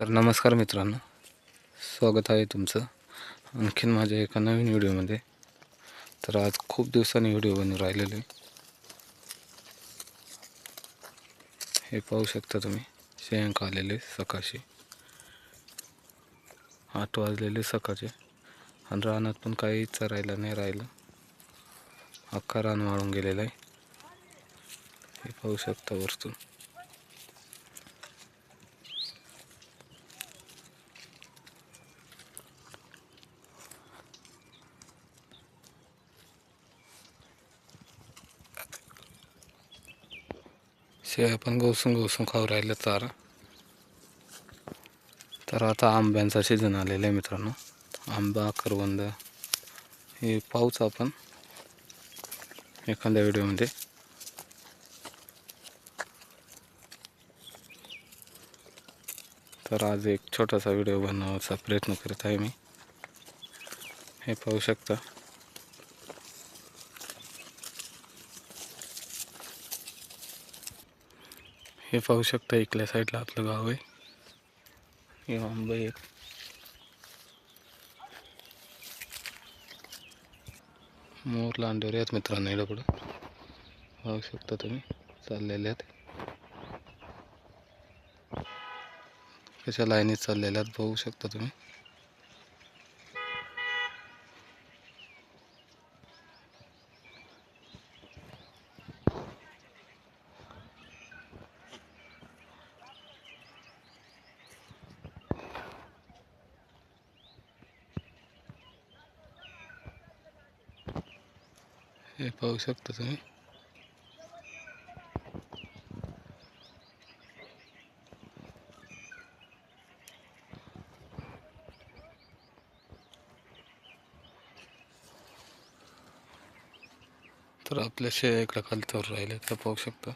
तर नमस्कार मित्रांनो. स्वागत आहे तुमचं. आणखीन माझ्या एका नवीन व्हिडिओमध्ये. तर आज खूप दिवसांनी व्हिडिओ बनवून राहिलेले. हे पाहू शकता तुम्ही. शेंक आलेले सकाळशी आठ वाजलेले सकाळचे. आणि रानात पण काही चरायला नाही राहिलं. अख्खा रान वाळून गेलेलं आहे. हे पाहू शकता वरतून. शिवाय पण गवसून गवसून खाऊ राहिलं तर. तर आता आंब्यांचा सीझन आलेला आहे मित्रांनो. आंबा करवंद हे पाहूच आपण एखाद्या व्हिडिओमध्ये तर आज एक छोटासा व्हिडिओ बनवायचा प्रयत्न करत आहे मी. हे पाहू शकता. हे पाहू शकता इकल्या साईडला आपलं गाव आहे. हे आंब एक मोर लांडोरे आहेत मित्रांनो इकडं पुढं. पाहू शकता तुम्ही चाललेले आहेत. कशा लाईनीत चाललेल्या आहेत पाहू शकता तुम्ही. हे पाहू शकता तुम्ही. तर आपल्या शेळ्या इकडं खाली राहिले तर पाहू शकता.